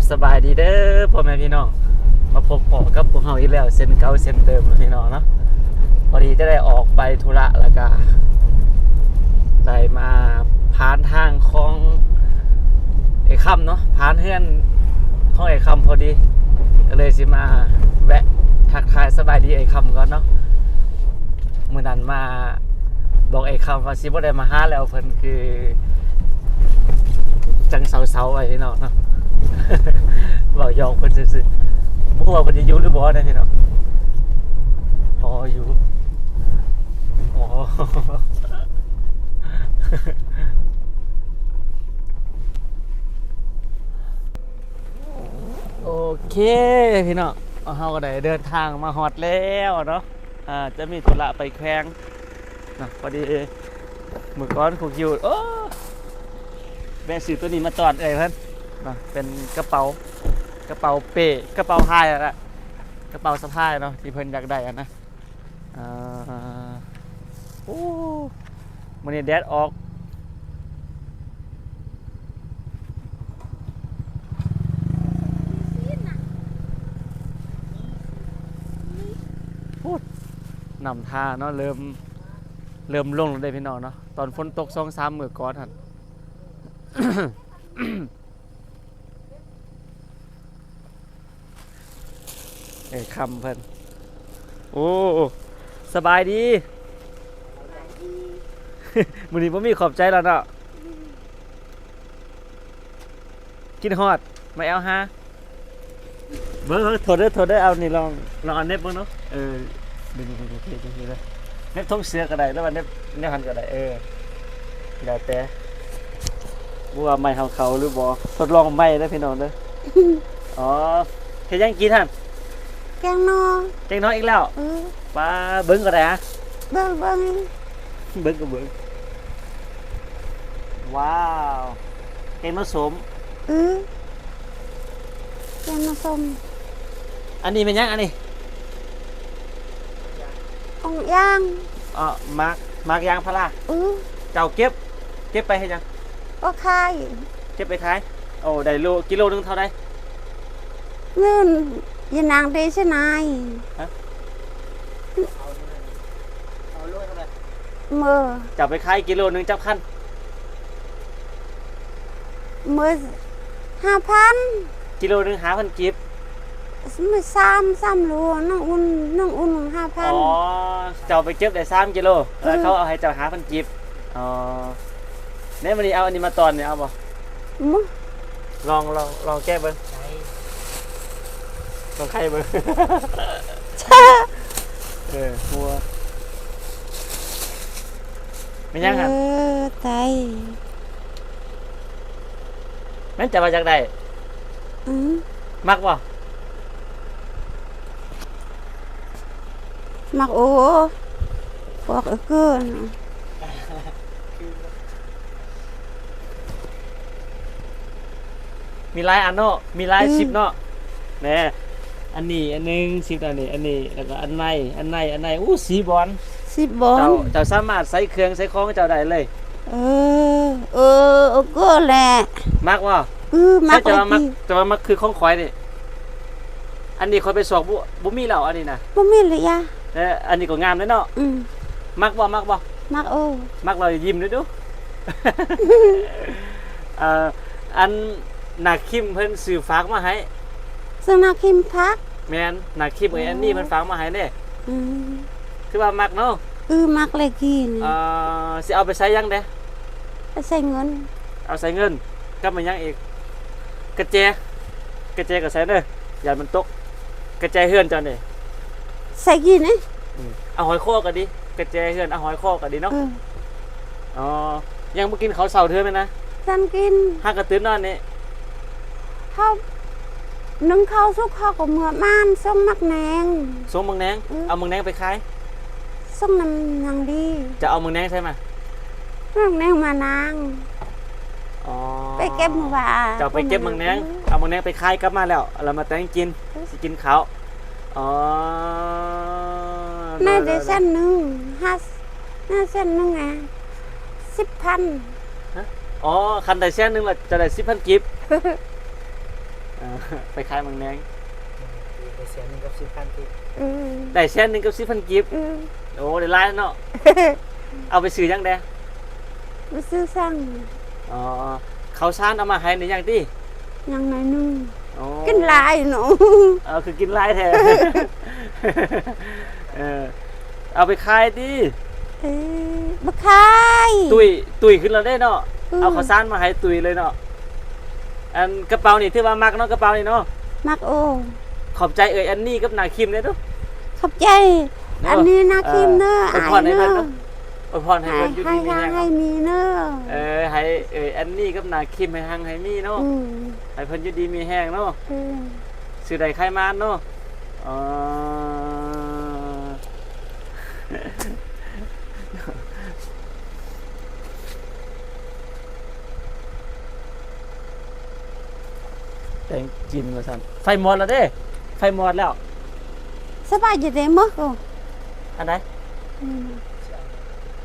บสบายดีเด้อพ่อแม่พี่น้อง มาพบปอกับพวกเราอีกแล้วเส้นเก่าเส้นเดิมพี่น้องเนาะพอดีจะได้ออกไปธุระแล้วก็ได้มาผ่านทางของไอ้ค่ำเนาะผ่านเฮือนของไอ้ค่ำพอดีก็เลยสิมาแวะทักทายสบายดีไอ้คำก่อนเนาะเมื่อนั้นมาบอกไอ้คำว่าสิบ่ได้มาห้าแล้วเพิ่นคือ จังเสาๆไว้พี่น้องเนาะ บอกยอกเพิ่นซื่อๆบ่ว่าเพิ่นจะยู่หรือบ่ได้พี่น้องอ๋ออยู่อ๋อโอเคพี่น้องเอาเฮาก็ได้เดินทางมาฮอดแล้วเนาะอ่าจะมีธุระไปแขวงนะพอดีมือก่อนคุกอยู่โอ้แม่ซื้อตัวนี้มาตอดเอ้ยเพิ่น นะเป็นกระเป๋ากระเป๋าเป้กระเป๋าพายอะนะกระเป๋าสะพายเนาะที่เพิ่นอยากได้อะนะอ่าโอ้มื้อนี้แดดออกพูดนำท่าเนาะเริ่มเริ่มลงล้วได้พี่น้องเนาะตอนฝนตกสองสามมือก่อนหัน เอ้ยคำเพิ่นโอ้สบายดีมื้อนี้บ่มีขอบใจแล้วเนาะกินฮอดมาเอาฮะเบิ่งเบิ่งโทษเด้อโทษเด้อเอานี่ลองลองเอาเน็บเบิ่งเนาะเออดึงดึงดึงดึงดึงเลยเน็บทงเสือก็ได้แล้วมันเน็บเน็บหันก็ได้เออแล้วแต่บัวาไม่เขาเขาหรือบ่ทดลองไม่ได้อพี่น้องเด้ออ๋อเฮ็ดหยังกินท่าน แกงนอเจ๊งน้อยอีกแล้วเออปลาเบิ้งก็ได้ฮะเบิ่งเบิ่งเบิ้งก็เบิ้งว้าวเก่งมาสมเออแกงนอส้มอันนี้เป็นหยังอันนี้อ่องย่างอ๋อมักมักยางพาราเออเจ้าเก็บ เก็บไปเฮ็ดหยังก็ขายเก็บไปขายโอ้ได้โลกิโลหนึงเท่าไดเงิน ยานางได้ใช่ไหมเอาโลเท่าไดเมื่อเจ้าไปขายกิโลหนึงจับคันเมื่อห้าพันกิโลหนึงหาพันกีบเมื่อสามสามโลน้องอุ่นน้องอุ่นห้าพันอ๋อเจ้าไปเก็บได้สามกิโลแล้วเขาเอาให้เจ้าหาพันกีบอ๋อเนี่ยวันนี้เอาอันนี้มาตอนเนี่ยเอาบ่มื้อลองลองลองแก้เบิ้ง ลองไข่เบิ้งเออมัวไม่ยังหันเออไตแม่นจะมาจากใดอืมมักบ่มักโอ้พวกเออเกินมีหลายอันเนาะมีหลายสิบเนาะแหน่ อันนี้อันหนึงสิบอันนี้ อันนี้แล้วก็อันในอันในอันในอู้สีบอลสิบบอเจ้าลเจ้าสามารถใส่เครื่องใส่ของเจ้าได้เลย เออ เออเออเก็แหละมักบ่เออมักแต่ว่ามักเลยแต่ว่ามักคือของข่อยนี่อันนี้ข่อยไปสอบบ่บ่มีแล้วอันนี้นะบ่มีเลยยะเอออันนี้ก็งามเลยเนาะอืมมักบ่มักบ่ มักโอ้มักเรายิ้มด้วยดู เอ่ออันนาคิมเพิ่นซื้อฝากมาให้ สนาคิมพักแม่นนาคิมเอ้ยอันนี้เพิ่นฝากมาให้เด้อืมคือว่ามักเนาะเออมักเลยกินเอ่อสิเอาไปใช้ยังเด้ไปใส่เงิน เอาใส่เงินกับมันยังอีก กระแจกระแจก็ใส่เด้ออย่ามันตก กระแจเฮือนเจ้านี่ใส่กินนี่อืมเอาหอยโคอก็ดีกระแจเฮือนเอาหอยโคอก็ดีเนาะเอออ๋อยังบ่กินข้าวเช้าเทื่อแม่นนะฉันกินหากกระตื่นนอนนี่ข้าว นึ่งข้าวสุกข้าวกับเมื่อม่านส้มมักแนงส่งมึงแนงอืมเอามึงแนงไปขายส้มน้ำนางดีจะเอามึงแนงใช่ไหมมักแนงมานาง อ๋อไปเก็บเมื่อวานจะเอาไปเก็บมังแนงเอามังแนงไปขายกลับมาแล้วเรามาแต่งกินสิกินข้าวอ๋อน่าจะเส้นหนึ่งห้าน่าเส้นหนึ่งไงสิบพันอ๋อคันใดเส้นหนึงละจะได้สิบพันกิบ เออไปขายมังแนงไปเสียหนึ่งกับสิบพันที่อืมได้แสนหนึงกับ10,000กิฟต์อืมโอ้ได้หลายเนาะเอาไปซื้อยังแดไปซื้อสั่งอ๋อเขาวสารเอามาให้ในยังติยังไงนึงอ๋อกินหลายหนูเออคือกินหลายแท้ เออเอาไปขายดิเอ้ยบ่ขาย ตุยตุยขึ้นแล้วได้เนาะอืมเอาข้าวสารมาให้ตุยเลยเนาะ อันกระเป๋านี่ถือว่ามักเนาะกระเป๋านี่เนาะมักโอขอบใจเอ่ยอันนี้กับนาคิมเด้อทุกขอบใจ อันนี้นาคิมเนอะเอออายอวยพรให้เนเพิ่นอะเนาะอวยพรให้ให้เพิ่นอยู่ให้ดีมีทางแรงให้มีเนอะเออให้เอ่ยอันนี้กับนาคิมให้หังให้มีเนาะอืมให้เพิ่นอยู่ดีมีแห้งเนาะเออซื้อได้ใครมาเนาะอ๋อ แต่งกินมาสั่นไฟหมดแล้วเด้ ไฟหมดแล้ว สบายจะได้มั้งโออันไหนอืม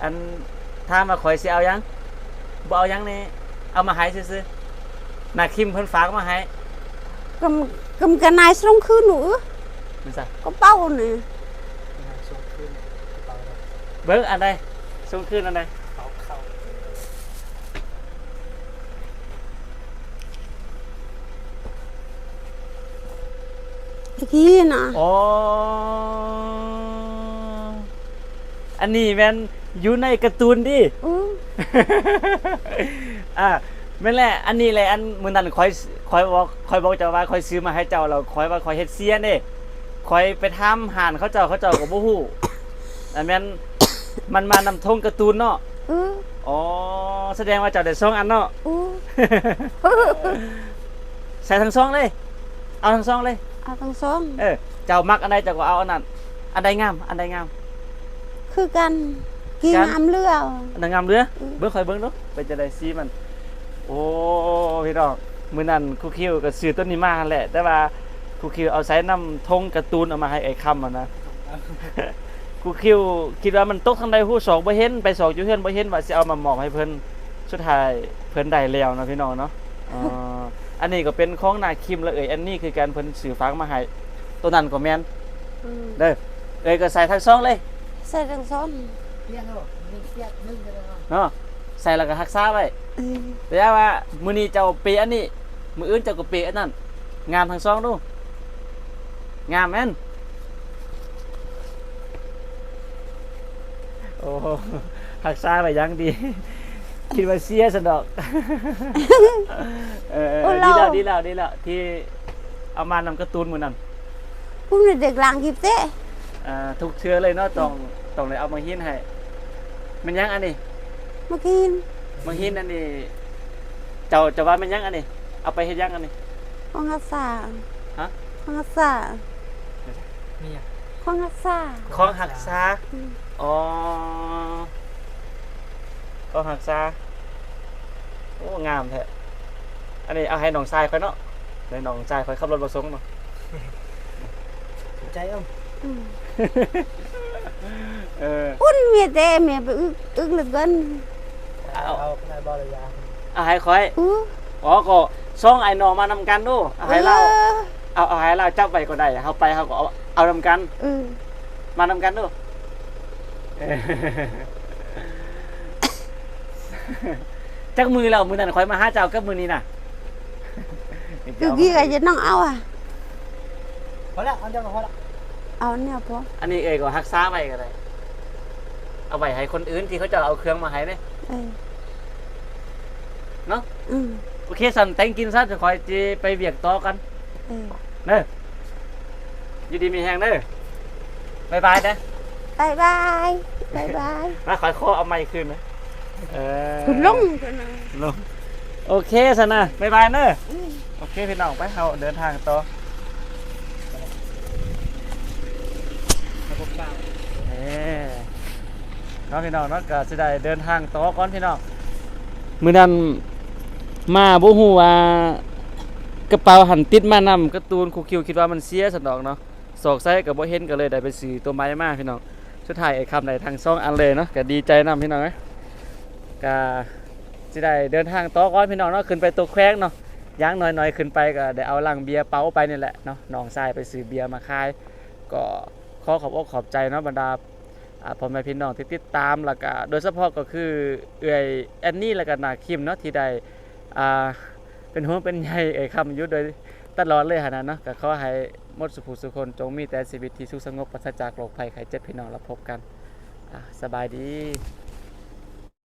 อันถ้ามาข่อยสิเอายังบ่เอายังนี่เอามาให้ซื่อๆนาคิมเพิ่นฝากมาให้กำกำกันนายส่งคืนหนูมันซะก็เป้าเนี่ยงานส่งขึ้นกระเป๋าเราเบิ่งอันใดส่งคืนอันใด เป๋าเข้า ตะกี้น่ะอ๋อ อันนี้แม่นอยู่ในการ์ตูนดิอืออ่าแม่นแหละอันนี้แหละอันมื้อนั้นคอยคอยบอกคอยบอกเจ้าว่าคอยซื้อมาให้เจ้าแล้วคอยว่าคอยเฮ็ดเสียนเด้คอยไปทำหานเขาเจ้าเขาเจ้าก็บ่ฮู้อันแม่นมันมานำทงการ์ตูนเนาะอืออ๋อ แสดงว่าเจ้าได้สองอันเนาะอือใส่ทั้งสองเลย เอาทั้งสองเลย เอาทั้งสองเออเจ้ามักอันใดเจ้าก็เอาอันนั้นอันใดงาม อันใดงาม คือกันกี่กันงามเรืออันใดงามเรืออืมเบิ่งค่อยเบิ่งดูไปจะได้ซีมัน โอ้พี่น้องมื้อนั้นครูคิวก็ซื้อต้นนี้มาหั่นแหละ แต่ว่าครูคิวเอาใส่น้ำธงการ์ตูนเอามาให้ไอ้คำอะนะ ครูคิวคิดว่ามันตกทางใดฮู้สองบ่เห็นไปสองอยู่เฮือนบ่เห็นว่าสิเอามามอบให้เพิ่นสุดท้ายเพิ่นได้แล้วเนาะพี่น้องเนาะอ่า อันนี้ก็เป็นของนาคิมและเอ่ยอันนี้คือการเพิ่นสื่อฟังมาให้ตัวนั้นก็แม่นอืมเด้อเอ้ยก็ใส่ทั้งสองเลยใส่ทั้งสองเปี้ยงเหรอนึ่งเปี้ยงนึ่งกันแล้วเนาะใส่แล้วก็รักษาไว้เออแต่ว่ามื้อนี้เจ้าเปอันนี้มื้ออื่นเจ้าก็เปอันนั้นงามทั้งสองดูงามแม่นโอ้รักษาไว้อยังดี คิดว่าเสียสนดอกเออเออโอ้ดีเรา แล้วดีแล้วดีแล้วที่เอามานำการ์ตูนมื้อนั้นพุ่นเด็กหลังกิบเต้อ่าทุกเชื้อเลยเนาะต้องต้องเลยเอามาหินให้มันยังอันนี้มากินมาหินอันนี้ เจ้าเจ้าว่ามันยังอันนี้ เอาไปเฮ็ดยังอันนี้ของรักษาฮะของรักษานี่อะของรักษาของหักษาอืมอ๋ อของหักษาโอ้งามแท้อันนี้เอาให้น้องชายค่อยเนาะให้น้องชายค่อยขับรถมาส่งเนาะถูกใจเอ้าอืมเออพุ่นเมียเต้เมียไปอึกอึกเหลือเกินเอา เอาขนาดบอลระยะเอาให้ค่อยอืออ๋อก็ส่งไอ้น้องมานำกันดูเอาให้เราออเอาเอาให้เราจับไว้ก็ได้เฮาไปเฮาก็เอาเอานำกัน เออมานำกันดูเออ จักมือแล้วมือนั้นคอยมาหาเจ้ากับมือนี้น่ะคือกี้ก็จะต้องเอาอะพอแล้วเอาเจ้าก็พอแล้วเอาเนี่ยพออันนี้เอยก็ฮักษาไว้ก็ได้เอาไว้ให้คนอื่นที่เขาจะเอาเครื่องมาให้เด้เออเนาะอืมโอเคสันแต่งกินซะจะคอยจีไปเวียกต่อกันเออเด้ออยู่ดีมีแหงเด้อบ๊ายบายเด้อบายบายบายบายมาขอยคอเอาไม้คืนนะ เออคุณลุงตัวนึงลงโอเคสันนะบ๊ายบายเด้อโอเคพี่น้องไปเราเดินทางต่อระบบเปล่าเอ้น้องพี่น้องเนาะก็สิได้เดินทางต่อก่อนพี่น้องมื้อนั้นมาบ่ฮู้ว่ากระเป๋าหันติดมานำการ์ตูนครูคิวคิดว่ามันเสียสันดอกเนาะสอกไซก็บ่เห็นก็เลยได้ไปซื้อตัวไม้มาพี่น้องสุดท้ายไอ้คำได้ทางซ่องอันเลยเนาะก็ดีใจนํพี่น้องเอ้ย ก็สิได้เดินทางต่อก่อนพี่น้องเนาะขึ้นไปตัวแควงเนาะย่างน้อยๆขึ้นไปก็ได้เอาลังเบียร์เป้าไปนี่แหละเนาะน้องชายไปซื้อเบียร์มาขาย ก็ขอขอบอกขอบใจเนาะบรรดาพ่อแม่พี่น้องที่ติดตามแล้วก็โดยเฉพาะก็คือเอื้อยแอนนี่แล้วก็นาคิมเนาะที่ได้เป็นห่วงเป็นใยเอ่ยคำยู่โดยตลอดเลยหั่นน่ะเนาะก็ขอให้มดสุขสุคนจงมีแต่ชีวิตที่สุขสงบปราศจากโรคภัยไข้เจ็บพี่น้องรับพบกันสบายดี